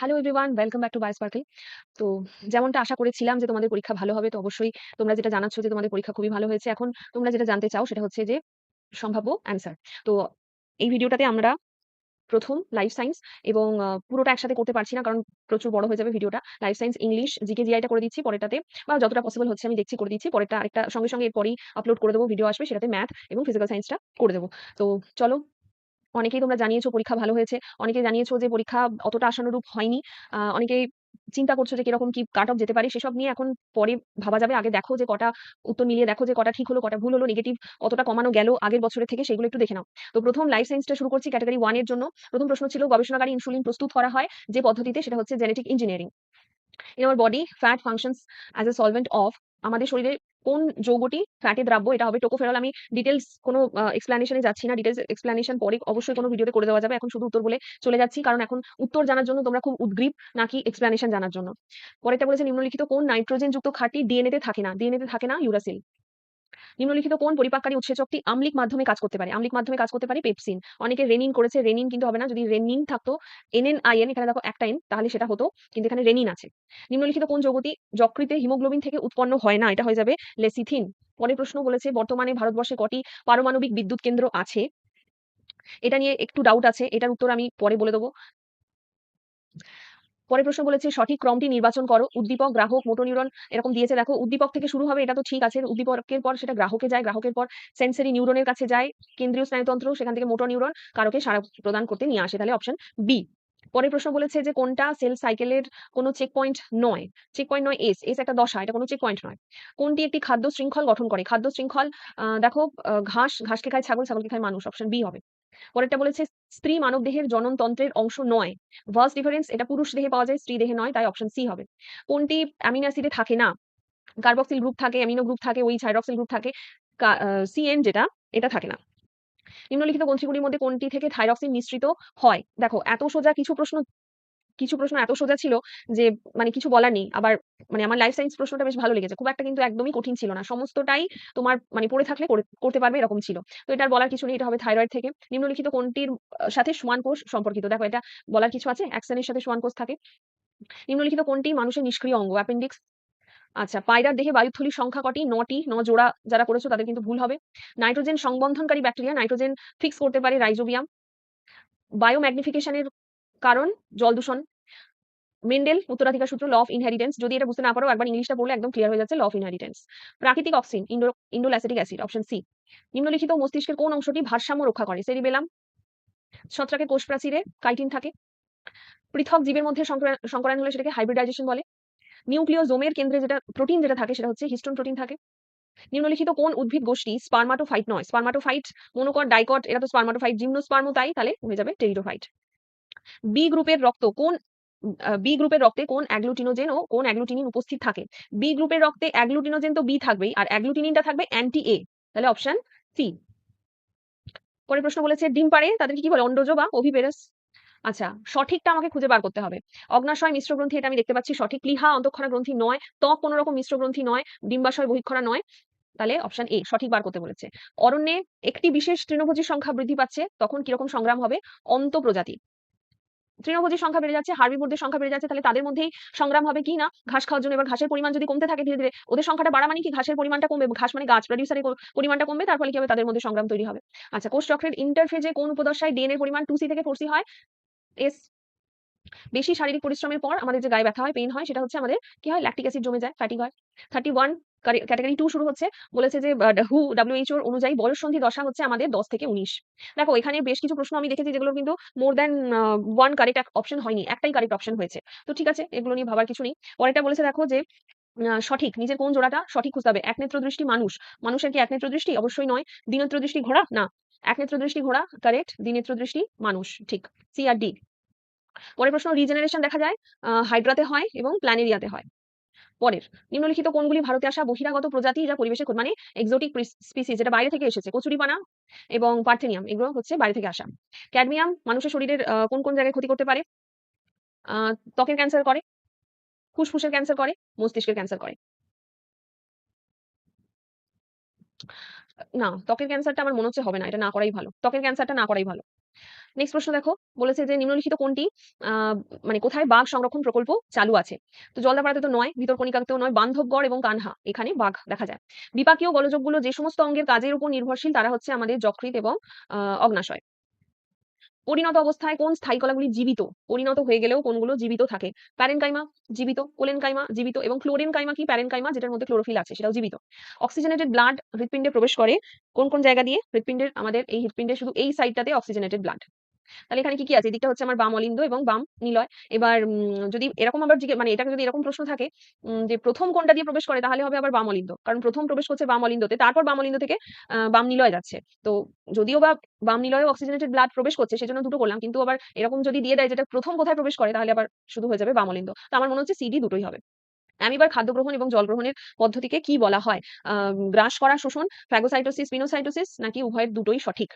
Hello everyone welcome back to bio sparkle তো যেমনটা আশা করেছিলাম যে তোমাদের পরীক্ষা ভালো হবে, তো অবশ্যই তোমরা যেটা জানাচ্ছ যে তোমাদের পরীক্ষা খুবই ভালো হয়েছে, এখন তোমরা যেটা জানতে চাও সেটা হচ্ছে যে সম্ভাব্য অ্যান্সার তো এই ভিডিওটাতে আমরা প্রথম লাইফ সায়েন্স এবং পুরোটা একসাথে করতে পারছি না, কারণ প্রচুর বড় হয়ে যাবে ভিডিওটা। লাইফ সায়েন্স ইংলিশ জিকে জিআইটা করে দিচ্ছি পরেরটাতে, বা যতটা পসিবল হচ্ছে আমি দেখছি, করে দিচ্ছি। পরেরটা আরেকটা, সঙ্গে সঙ্গে এরপরই আপলোড করে দেবো ভিডিও আসবে, সেটাতে ম্যাথ এবং ফিজিক্যাল সায়েন্সটা করে দেবো। তো চলো অনেকেই তোমরা জানিয়েছো পরীক্ষা ভালো হয়েছে, অনেকে জানিয়েছো যে পরীক্ষা অতটা আশানুরূপ হয়নি অনেকেই চিন্তা করছ যে কীরকম কি কাট অফ যেতে পারে, সেসব নিয়ে এখন পরে ভাবা যাবে। আগে দেখো যে কটা উত্তর মিলিয়ে দেখো যে কটা ঠিক হলো, কটা ভুল হলো নেগেটিভ অতটা কমানো গেল আগের বছরের থেকে, সেগুলো একটু দেখে নাও। তো প্রথম লাইফ সায়েন্সটা শুরু করছি ক্যাটাগরি ওয়ানের জন্য। প্রথম প্রশ্ন ছিল গবেষণাগারী ইনসুলিন প্রস্তুত করা হয় যে পদ্ধতিতে, সেটা হচ্ছে genetic engineering in our body fat functions as a solvent of আমাদের শরীরে কোন যৌগটি ফ্যাটে দ্রাব্য, এটা হবে টোকোফেরল আমি ডিটেলস কোনো এক্সপ্লানেশনে যাচ্ছি না ডিটেলস এক্সপ্লানেশন পরে অবশ্যই কোনো ভিডিওতে করে দেওয়া যাবে, এখন শুধু উত্তর বলে চলে যাচ্ছি, কারণ এখন উত্তর জানার জন্য তোমরা খুব উদ্গ্রীব, নাকি এক্সপ্লানেশন জানার জন্য। পরেরটা বলেছে, নিম্নলিখিত কোন নাইট্রোজেন যুক্ত খাঁটি ডিএনএ তে থাকে না ডিএনএ তে থাকে না ইউরাসিল নিম্নলিখিত কোন পরিপাককারী উৎসেচকটি আম্লিক মাধ্যমে কাজ করতে পারে? আম্লিক মাধ্যমে কাজ করতে পারে পেপসিন। অনেকে রেনিন করেছে, রেনিন কিন্তু হবে না। যদি রেনিন থাকতো এনএন এখানে দেখো একটা এন, তাহলে সেটা হতো, কিন্তু এখানে রেনিন আছে। নিম্নলিখিত কোন যৌগটি যকৃতে হিমোগ্লোবিন থেকে উৎপন্ন হয় না? এটা হয়ে যাবে লেসিথিন। পরের প্রশ্ন বলেছে, বর্তমানে ভারতবর্ষে কটি পারমাণবিক বিদ্যুৎ কেন্দ্র আছে? এটা নিয়ে একটু ডাউট আছে। এটার উত্তর আমি পরে বলে দেবো। পরের প্রশ্ন বলেছে, সঠিক ক্রমটি নির্বাচন করো। উদ্দীপক, গ্রাহক মোটোনিউরন এরকম দিয়েছে। দেখো, উদ্দীপক থেকে শুরু হবে, এটা তো ঠিক আছে। উদ্দীপকের পর সেটা গ্রাহকে যায়, গ্রাহকের পর সেন্সরি নিউরনের কাছে যায়, কেন্দ্রীয় স্নায়ুতন্ত্র, সেখান থেকে মোটর নিউরন কারকে সারা প্রদান করতে নিয়ে আসে। তাহলে অপশন বি পরের প্রশ্ন বলেছে যে, কোনটা সেল সাইকেলের কোনো চেক পয়েন্ট নয়? চেক পয়েন্ট নয় এস এস একটা দশা, এটা কোনো চেক পয়েন্ট নয়। কোনটি একটি খাদ্য শৃঙ্খল গঠন করে? খাদ্য শৃঙ্খল দেখো ঘাস, ঘাসকে খায় ছাগল, ছাগলকে খায় মানুষ। অপশন বি হবে। পরেরটা বলেছে, স্ত্রী মানব দেহের জননতন্ত্রের অংশ নয়। ভার্স ডিফারেন্স এটা পুরুষ দেহে পাওয়া যায়, স্ত্রী দেহে নয়, তাই অপশন সি হবে। কোনটি অ্যামিনো অ্যাসিডে থাকে না? কার্বক্সিল গ্রুপ থাকে অ্যামিনো গ্রুপ থাকে, ওই হাইড্রক্সিল গ্রুপ থাকে সিএন যেটা, এটা থাকে না। নিম্নলিখিত গ্রন্থিগুলির মধ্যে কোনটি থেকে থাইরক্সিন মিশ্রিত হয়? দেখো, এত সোজা কিছু প্রশ্ন কিছু প্রশ্ন এত সোজা ছিল যে মানে কিছু বলার নেই। আবার মানে আমার লাইফ সায়েন্স প্রশ্নটা বেশ ভালো লেগেছে। খুব একটা কিন্তু একদমই কঠিন ছিল না। সমস্তটাই তোমার মানে পড়ে থাকলে করতে পারবে এরকম ছিল। তো এটার বলার কিছু নেই। এটা হবে থাইরয়েড থেকে। নিম্নলিখিত কোনটির সাথে সমান কোষ সম্পর্কিত? দেখো এটা বলার কিছু আছে। অ্যাক্সেনের সাথে সমান কোষ থাকে। নিম্নলিখিত কোনটি মানুষের নিষ্ক্রিয় অঙ্গ? অ্যাপেন্ডিক্স আচ্ছা পায়রার দেহে বায়ুথলির সংখ্যা কটি? নটি। ন জোড়া যারা করেছ তাদের কিন্তু ভুল হবে। নাইট্রোজেন সংবন্ধনকারী ব্যাকটেরিয়া নাইট্রোজেন ফিক্স করতে পারে রাইজোবিয়াম বায়োম্যাগনিফিকেশনের কারণ জল দূষণ। মেন্ডেল উত্তরাধিকার সূত্র ল অফ ইনহেরিটেন্স যদি এটা বুঝতে না পারো, একবার ইংলিশটা পড়লে একদম ক্লিয়ার হয়ে যাচ্ছে ল অফ ইনহেরিটেন্স প্রাকৃতিক auxin indo acid option C নিম্নলিখিত মস্তিষ্কের কোন অংশটি ভারসাম্য রক্ষা করে? সেরিবেলাম ছত্রাকের কোষ প্রাচীরে কাইটিন থাকে। পৃথক জীবের মধ্যে সংকরা- সংকরায়ন হলে সেটাকে হাইব্রিডাইজেশন বলে। নিউক্লিওজোমের কেন্দ্রে যেটা প্রোটিন যেটা থাকে, সেটা হচ্ছে হিস্টোন প্রোটিন থাকে। নিম্নলিখিত কোন উদ্ভিদ গোষ্ঠী স্পার্মাটোফাইট নয়। স্পার্মাটোফাইট মনোকট ডাইকট এটা তো স্পার্মাটোফাইট জিমনোস্পার্মো তাই, তাহলে হয়ে যাবে টেরিডোফাইট বি গ্রুপের রক্ত কোন বি গ্রুপের রক্তে কোন অ্যাগ্লুটিনোজেন ও কোন অ্যাগ্লুটিনিন উপস্থিত থাকে? বি গ্রুপের রক্তে অ্যাগ্লুটিনোজেন তো বি থাকবেই, আর অ্যাগ্লুটিনিনটা থাকবে অ্যান্টি এ তাহলে অপশন সি পরের প্রশ্ন বলেছে, ডিম পারে তাদেরকে কি বলে? অন্ডজ বা ওভিপেরাস আচ্ছা সঠিকটা আমাকে খুঁজে বার করতে হবে। অগ্নাশয় মিশ্র গ্রন্থি, এটা আমি দেখতে পাচ্ছি সঠিক। লিহা অন্তঃক্ষরা গ্রন্থি নয়, ত্বক কোনো রকম মিশ্র গ্রন্থি নয়, ডিম্বাশয় বহিক্ষরা নয়। তাহলে অপশন এ সঠিক বার করতে বলেছে। অরণ্যে একটি বিশেষ তৃণভোজীর সংখ্যা বৃদ্ধি পাচ্ছে, তখন কীরকম সংগ্রাম হবে? অন্ত প্রজাতি তৃণভোজীর সংখ্যা বেড়ে যাচ্ছে হার্বিভোরদের সংখ্যা বেড়ে যাচ্ছে, তাহলে তাদের মধ্যেই সংগ্রাম হবে কি না? ঘাস খাওয়ার জন্য, এবার ঘাসের পরিমাণ যদি কমতে থাকে ধীরে ধীরে, ওদের সংখ্যাটা বাড়া মানে কি? ঘাসের পরিমাণটা কমবে, ঘাস মানে গাছ প্রডিউসারের পরিমাণটা কমবে, তার ফলে কি হবে? তাদের মধ্যে সংগ্রাম তৈরি হবে। আচ্ছা কোষ চক্রের ইন্টারফেজে কোন উপদশায় ডিএনএ পরিমাণ টু সি থেকে ফোর সি হয়? এস বেশি শারীরিক পরিশ্রমের পর আমাদের যে গায়ে ব্যথা হয় পেইন হয়, সেটা হচ্ছে আমাদের কি হয়? ল্যাকটিক অ্যাসিড জমে যায় ফ্যাটি হয়। থার্টি ওয়ান ক্যাটাগরি টু শুরু হচ্ছে। বলেছে যে হু ডাব্লিউএইচও অনুযায়ী বয়স সন্ধি দশা হচ্ছে আমাদের দশ থেকে উনিশ। দেখো, এখানে বেশ কিছু প্রশ্ন আমি দেখেছি যেগুলো কিন্তু more than one correct option হয়নি। একটাই কারেক্ট অপশন হয়েছে। তো ঠিক আছে, এগুলো নিয়ে ভাবার কিছু নেই। পরেরটা বলেছে দেখো যে সঠিক, নিজের কোন জোড়াটা সঠিক খুঁজতে হবে। একনেত্র দৃষ্টি মানুষ। মানুষের কি একনেত্র দৃষ্টি? অবশ্যই নয়। দ্বিনেত্র দৃষ্টি ঘোড়া? না। একনেত্র দৃষ্টি ঘোড়া কারেক্ট দ্বিনেত্র দৃষ্টি মানুষ। ঠিক। সি আর ডি পরের প্রশ্ন রিজেনারেশন দেখা যায় হাইড্রাতে হয় এবং প্ল্যানেরিয়াতে হয়। পরের। নিম্নলিখিত কোনগুলি ভারতে আসা বহিরাগত প্রজাতি যা পরিবেশে মানে এক্সোটিক স্পিসিস যেটা বাইরে থেকে এসেছে, কচুরিপানা এবং পার্থেনিয়াম, এগুলো হচ্ছে বাইরে থেকে আসা। ক্যাডমিয়াম মানুষের শরীরের কোন কোন জায়গায় ক্ষতি করতে পারে? ত্বকের ক্যান্সার করে, ফুসফুসের ক্যান্সার করে, মস্তিষ্কের ক্যান্সার করে। না, ত্বকের ক্যান্সারটা আমার মনে হচ্ছে হবে না, এটা না করাই ভালো। ত্বকের ক্যান্সারটা না করাই ভালো। নেক্সট প্রশ্ন দেখো, বলেছে যে নিম্নলিখিত কোনটি? মানে কোথায় বাঘ সংরক্ষণ প্রকল্প চালু আছে? তো জলদাপাড়াতে তো নয়, ভিতরকণিকাতেও নয়, বান্ধবগড় এবং কানহা, এখানে বাঘ দেখা যায়। বিপাকীয় গলযোগগুলো যে সমস্ত অঙ্গের কাজের উপর নির্ভরশীল, তারা হচ্ছে আমাদের যকৃত এবং অগ্নাশয়। পরিণত অবস্থায় কোন স্থায়ী কলাগুলি জীবিত? পরিণত হয়ে গেলেও কোনগুলো জীবিত থাকে? প্যারেনকাইমা জীবিত, কোলেনকাইমা জীবিত এবং ক্লোরেনকাইমা কি প্যারেনকাইমা? যেটার মধ্যে ক্লোরোফিল আছে, সেটাও জীবিত। অক্সিজেনেটেড ব্লাড হৃৎপিণ্ডে প্রবেশ করে কোন কোন জায়গা দিয়ে? হৃৎপিণ্ডের, আমাদের এই হৃৎপিণ্ডের শুধু এই সাইডটাতে অক্সিজেনেটেড ব্লাড। তাহলে এখানে কি কি আছে? এদিকটা হচ্ছে আমার বাম অলিন্দ এবং বাম নিলয়। এবার যদি এরকম আবার মানে এটাকে যদি এরকম প্রশ্ন থাকে যে প্রথম কোনটা দিয়ে প্রবেশ করে, তাহলে হবে আবার বাম অলিন্দ। কারণ প্রথম প্রবেশ করছে বাম অলিন্দতে, তারপর বাম অলিন্দ থেকে বাম নিলয় যাচ্ছে। তো যদিও বা বাম নিলয়ে অক্সিজেনেটেড ব্লাড প্রবেশ করছে, সেজন্য দুটো করলাম। কিন্তু আবার এরকম যদি দিয়ে দেয়, যেটা প্রথম কোথায় প্রবেশ করে, তাহলে আবার শুধু হয়ে যাবে বাম অলিন্দ। তো আমার মনে হচ্ছে সিডি দুটোই হবে। অ্যামিবার খাদ্য গ্রহণ এবং জল গ্রহণের পদ্ধতিকে কি বলা হয়? গ্রাস করা, শোষণ, ফ্যাগোসাইটোসিস, পিনোসাইটোসিস, নাকি উভয়ের দুটোই সঠিক?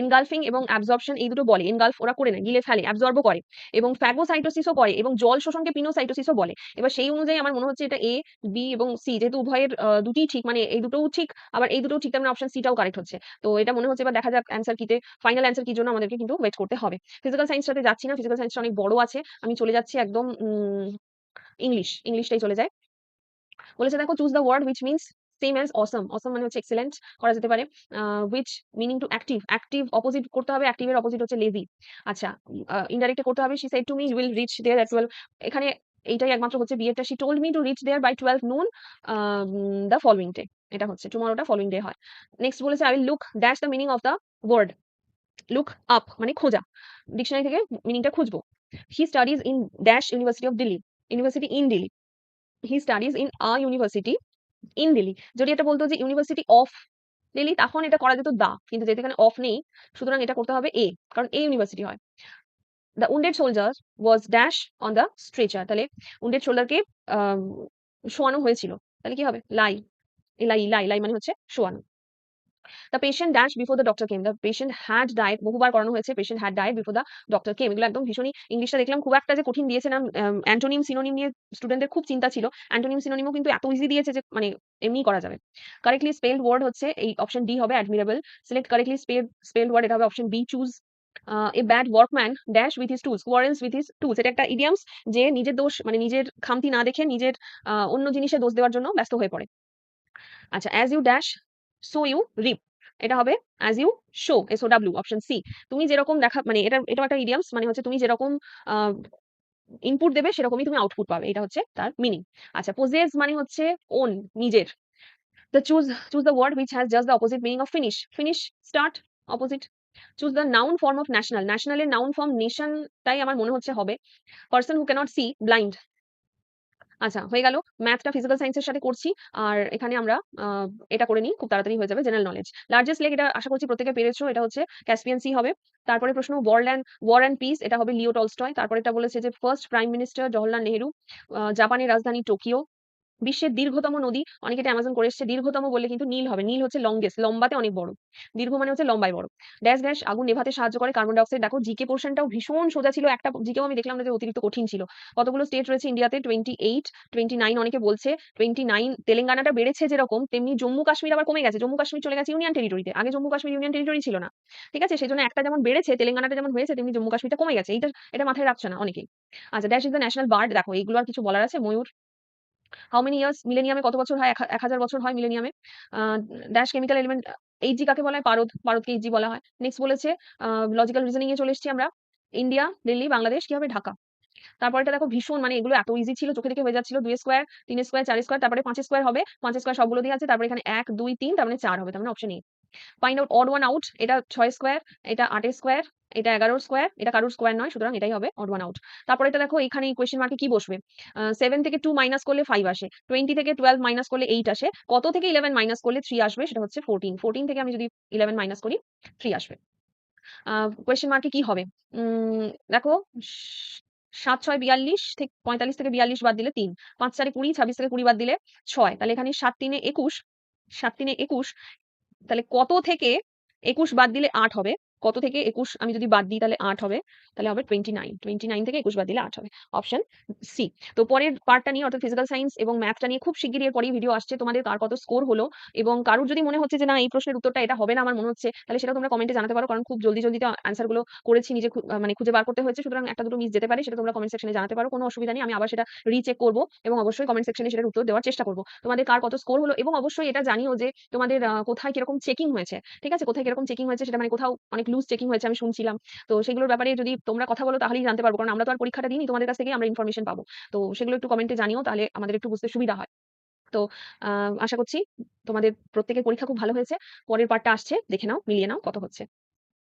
এনগালফিং এবং অ্যাবজর্পশন এই দুটো বলে। এনগালফ ওরা করে না, গিলে ফেলে অ্যাবজর্বও করে এবং ফ্যাগোসাইটোসিসও করে এবং জল শোষণকে পিনোসাইটোসিসও বলে। এবার সেই অনুযায়ী আমার মনে হচ্ছে এটা এ বি এবং সি যেহেতু উভয়ের দুটিই ঠিক মানে এই দুটোও ঠিক, আবার এই দুটোও ঠিক, তার মানে অপশন সিটাও কারেক্ট হচ্ছে। তো এটা মনে হচ্ছে এবার দেখা যাক অ্যান্সার কিতে ফাইনাল অ্যান্সার কি জন্য আমাদেরকে কিন্তু ওয়েট করতে হবে। ফিজিক্যাল সায়েন্সটাতে যাচ্ছি না ফিজিক্যাল সায়েন্সটা অনেক বড় আছে। আমি চলে যাচ্ছি একদম ইংলিশ ইংলিশটাই চলে যায় বলেছে দেখো choose the word which means same as অসম অসম মানে হচ্ছে এক্সেলেন্ট করা যেতে পারে। Which meaning to active active opposite করতে হবে অ্যাক্টিভের অপোজিট হচ্ছে লেজি আচ্ছা ইনডাইরেক্টে করতে হবে she said to me will reach there at twelve এখানে এইটাই একমাত্র হচ্ছে বিয়েটা she told me to reach there by twelve noon the following day এটা হচ্ছে টুমারোটা ফলোইং ডে হয়। নেক্সট বলেছে I will look dash the meaning of the word look up মানে খোঁজা। ডিকশনারি থেকে মিনিংটা খুঁজবো। He studies in dash university of Delhi university in Delhi he studies in a university in Delhi যদি এটা বলতো যে ইউনিভার্সিটি অফ দিল্লি তখন এটা করা যেত দা, কিন্তু যেহেতু এখানে অফ নেই, সুতরাং এটা করতে হবে এ কারণ এ ইউনিভার্সিটি হয়। The wounded soldier was dash on the stretcher তাহলে উন্ডেড সোলজারকে শোয়ানো হয়েছিল, তাহলে কি হবে? লাই লাই লাই লাই মানে হচ্ছে শোয়ানো। The patient dash before the doctor came the patient had died বহুবার করানো হয়েছে patient had died before the doctor came এগুলো একদম ভীষণই ইংলিশটা দেখলাম। খুব একটা যে কঠিন দিয়েছে না। অ্যান্টোনিম সিনোনিম নিয়ে স্টুডেন্টদের খুব চিন্তা ছিল। অ্যান্টোনিম সিনোনিমও কিন্তু এত ইজি দিয়েছে যে মানে এমনি করা যাবে। কারেক্টলি স্পেলড ওয়ার্ড হচ্ছে, এই অপশন ডি হবে admirable select correctly spell spelled word এটা হবে option B choose a bad workman dash with his tools quarrels with his tools এটা একটা ইডিয়ামস যে নিজের দোষ মানে নিজের খামতি না দেখে নিজের অন্য জিনিসে দোষ দেওয়ার জন্য ব্যস্ত হয়ে পড়ে। আচ্ছা as you dash so you reap এটা হবে as you sow S O W option C তুমি যেরকম দেখা মানে এটা এটা একটা ইডিয়ামস মানে হচ্ছে তুমি যেরকম ইনপুট দেবে সেরকমই তুমি আউটপুট পাবে। এটা হচ্ছে তার মিনিং আচ্ছা পোজেস মানে হচ্ছে ওন নিজের। The choose choose the word which has just the opposite meaning of finish finish start opposite choose the noun form of national ন্যাশনালের noun form nation নেশনটাই আমার মনে হচ্ছে হবে। Person who cannot see blind আচ্ছা হয়ে গেল। ম্যাথটা ফিজিক্যাল সায়েন্সের সাথে করছি। আর এখানে আমরা এটা করে নিই, খুব তাড়াতাড়ি হয়ে যাবে জেনারেল নলেজ লার্জেস্ট লেক এটা আশা করছি প্রত্যেকে পেরেছ, এটা হচ্ছে ক্যাসপিয়ান সি হবে। তারপরে প্রশ্ন world and war and peace এটা হবে লিও টলস্টয়। তারপরে এটা বলেছে যে first prime minister Jawaharlal Nehru জাপানের রাজধানী টোকিও বিশ্বের দীর্ঘতম নদী, অনেকে অ্যামাজন করে এসছে, দীর্ঘতম বললে কিন্তু নীল হবে। নীল হচ্ছে লংগেস্ট লম্বাতে অনেক বড়। দীর্ঘ মানে হচ্ছে লম্বায় বড়। ড্যাশ গ্যাস আগুন নেভাতে সাহায্য করে। কার্বন ডাইঅক্সাইড দেখো জিকে পোর্শনটাও ভীষণ সোজা ছিল। একটা জিকেও আমি দেখলাম যে অতিরিক্ত কঠিন ছিল। কতগুলো স্টেট রয়েছে ইন্ডিয়াতে টোয়েন্টি এইট টোয়েন্টি নাইন অনেকে বলছে। টোয়েন্টি নাইন তেলেঙ্গানাটা বেড়েছে যেরকম, তেমনি জম্মু কাশ্মীর আবার কমে গেছে। জম্মু কাশ্মীর চলে গেছে ইউনিয়ন টেরিটরিতে আগে জম্মু কাশ্মীর ইউনিয়ন টেরিটরি ছিল না। ঠিক আছে? সেজন্য একটা যেমন বেড়েছে, তেলেঙ্গানাটা যেমন হয়েছে, তেমনি জম্মু কাশ্মীরটা কমে গেছে। এটা এটা মাথায় রাখছে না অনেকেই। আচ্ছা dash is the national bird দেখো, এইগুলো আর কিছু বলার আছে? ময়ূর হাউ মেনি ইয়ার্স মিলেনিয়ামে কত বছর হয়? এক হাজার বছর হয় মিলেনিয়ামে ড্যাশ কেমিক্যাল এলিমেন্ট এইচজি কাকে বলা? হয় পারদ, পারদকে বলা হয়। নেক্সট বলেছে লজিক্যাল রিজনিং এ চলে এসেছি আমরা। ইন্ডিয়া দিল্লি বাংলাদেশ কি হবে ঢাকা? তারপরে এটা দেখো ভীষণ মানে এগুলো এত ইজি ছিল, চোখে দেখে হয়ে যাচ্ছিল। দুই স্কোয়ার তিন স্কোয়ার চার স্কোয়ার তারপরে পাঁচ স্কোয়ার হবে। পাঁচ স্কোয়ার সবগুলো দিয়ে আছে, তারপরে এখানে এক, দুই, তিন, তার মানে চার হবে, তার মানে option A find out odd one out এটা ছয় স্কোয়ার এটা আটের স্কোয়ার এটা এগারোর স্কোয়ার এটা কারোর স্কোয়ার নয়, সুতরাং এটাই হবে অড ওয়ান আউট তারপরে এটা দেখো এখানে কোয়েশ্চেন মার্কে কি বসবে? সেভেন থেকে টু মাইনাস করলে ফাইভ আসে টোয়েন্টি থেকে টুয়েলভ মাইনাস করলে এইট আসে, কত থেকে ইলেভেন মাইনাস করলে থ্রি আসবে সেটা হচ্ছে ফোরটিন ফোরটিন থেকে আমি যদি ইলেভেন মাইনাস করি থ্রি আসবে। কোয়েশ্চেন মার্কে কি হবে? দেখো, সাত, ছয়, বিয়াল্লিশ থেকে, পঁয়তাল্লিশ থেকে বিয়াল্লিশ বাদ দিলে তিন, পাঁচ, চারে কুড়ি, ছাব্বিশ থেকে কুড়ি বাদ দিলে ছয়, তাহলে এখানে সাত তিনে একুশ, সাত তিনে একুশ, তাহলে কত থেকে একুশ বাদ দিলে আট হবে? কত থেকে ২১ আমি যদি বাদ দিই তাহলে আট হবে। তাহলে হবে 29 29 থেকে ২১ বাদ দিলে ৮ হবে। Option C. তো পরের পার্টটা নিয়ে অর্থাৎ ফিজিক্যাল সায়েন্স এবং ম্যাথটা নিয়ে খুব শিগগিরই এর পরেই ভিডিও আসছে। তোমাদের কার কত স্কোর হলো এবং কারোর যদি মনে হচ্ছে যে না এই প্রশ্নের উত্তরটা এটা হবে না আমার মনে হচ্ছে, তাহলে সেটাও তোমরা কমেন্টে জানাতে পারো। কারণ খুব জলদি, জলদিতে অ্যান্সারগুলো করেছি নিজে মানে খুঁজে বার করতে হয়েছে। সুতরাং একটা দুটো মিস যেতে পারে সেটা তোমরা কমেন্ট সেকশনে জানাতে পারো। কোনো অসুবিধা নেই। আমি আবার সেটা রিচেক করব এবং অবশ্যই কমেন্ট সেকশনে সেটার উত্তর দেওয়ার চেষ্টা করব তোমাদের কার কত স্কোর হলো এবং অবশ্যই এটা জানিও যে তোমাদের কোথায় কীরকম চেকিং হয়েছে। ঠিক আছে? কোথায় কীরকম চেকিং হয়েছে সেটা মানে কোথাও অনেক লুজ চেকিং হয়েছে আমি শুনছিলাম। তো সেগুলোর ব্যাপারে যদি তোমরা কথা বলো তাহলেই জানতে পারব। কারণ আমরা তো আর পরীক্ষাটা দিইনি। তোমাদের কাছ থেকে আমরা ইনফরমেশন পাবো। তো সেগুলো একটু কমেন্টে জানিও তাহলে আমাদের একটু বুঝতে সুবিধা হয়। তো আশা করছি তোমাদের প্রত্যেকের পরীক্ষা খুব ভালো হয়েছে। পরের পার্টটা আসছে। দেখে নাও, মিলিয়ে নাও কত হচ্ছে।